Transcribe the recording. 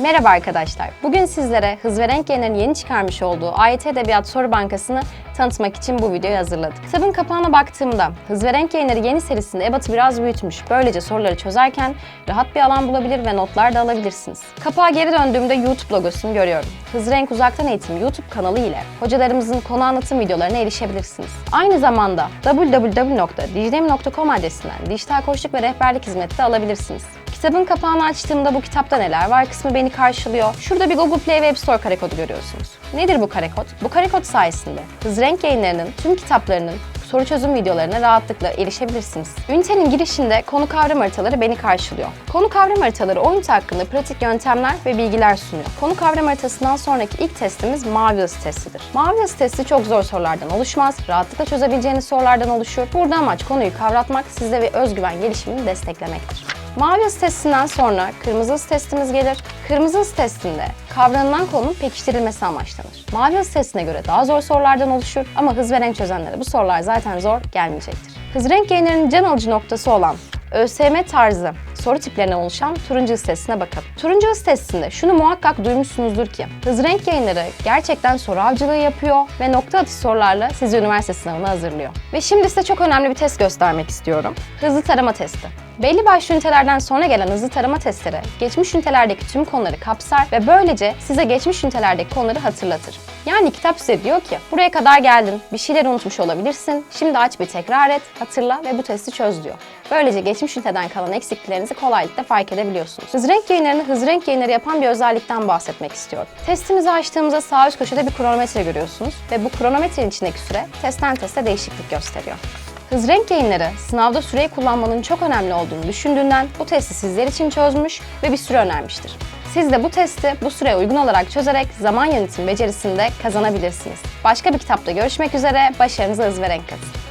Merhaba arkadaşlar. Bugün sizlere Hız ve Renk Yayınları'nın yeni çıkarmış olduğu AYT Edebiyat Soru Bankası'nı tanıtmak için bu videoyu hazırladık. Kitabın kapağına baktığımda Hız ve Renk Yayınları yeni serisinde ebatı biraz büyütmüş. Böylece soruları çözerken rahat bir alan bulabilir ve notlar da alabilirsiniz. Kapağa geri döndüğümde YouTube logosunu görüyorum. Hız Renk Uzaktan Eğitim YouTube kanalı ile hocalarımızın konu anlatım videolarına erişebilirsiniz. Aynı zamanda www.dijdem.com adresinden dijital koçluk ve rehberlik hizmeti de alabilirsiniz. Kitabın kapağını açtığımda bu kitapta neler var kısmı beni karşılıyor. Şurada bir Google Play Web Store kare kodu görüyorsunuz. Nedir bu kare kod? Bu kare kod sayesinde Hız Renk yayınlarının tüm kitaplarının soru çözüm videolarına rahatlıkla erişebilirsiniz. Ünitenin girişinde konu kavram haritaları beni karşılıyor. Konu kavram haritaları o ünite hakkında pratik yöntemler ve bilgiler sunuyor. Konu kavram haritasından sonraki ilk testimiz mavi hız testidir. Mavi hız testi çok zor sorulardan oluşmaz, rahatlıkla çözebileceğiniz sorulardan oluşur. Burada amaç konuyu kavratmak, sizde ve özgüven gelişimini desteklemektir. Mavi testinden sonra kırmızı hız testimiz gelir. Kırmızı hız testinde kavranılan konunun pekiştirilmesi amaçlanır. Mavi testine göre daha zor sorulardan oluşur ama hız ve renk çözenlere bu sorular zaten zor gelmeyecektir. Hız renk yayınlarının can alıcı noktası olan ÖSYM tarzı soru tiplerine oluşan turuncu hız testine bakalım. Turuncu hız testinde şunu muhakkak duymuşsunuzdur ki hız renk yayınları gerçekten soru avcılığı yapıyor ve nokta atışı sorularla sizi üniversite sınavına hazırlıyor. Ve şimdi size çok önemli bir test göstermek istiyorum. Hızlı tarama testi. Belli başlı ünitelerden sonra gelen hızlı tarama testleri geçmiş ünitelerdeki tüm konuları kapsar ve böylece size geçmiş ünitelerdeki konuları hatırlatır. Yani kitap size diyor ki buraya kadar geldin, bir şeyler unutmuş olabilirsin, şimdi aç bir tekrar et, hatırla ve bu testi çöz diyor. Böylece geçmiş üniteden kalan eksikliklerinizi kolaylıkla fark edebiliyorsunuz. Hız renk yayınlarını hız renk yayınları yapan bir özellikten bahsetmek istiyorum. Testimizi açtığımızda sağ üst köşede bir kronometre görüyorsunuz ve bu kronometrenin içindeki süre testten teste değişiklik gösteriyor. Hız renk yayınları sınavda süreyi kullanmanın çok önemli olduğunu düşündüğünden bu testi sizler için çözmüş ve bir süre önermiştir. Siz de bu testi bu süreye uygun olarak çözerek zaman yönetim becerisini de kazanabilirsiniz. Başka bir kitapta görüşmek üzere, başarınıza hız ve renk katın.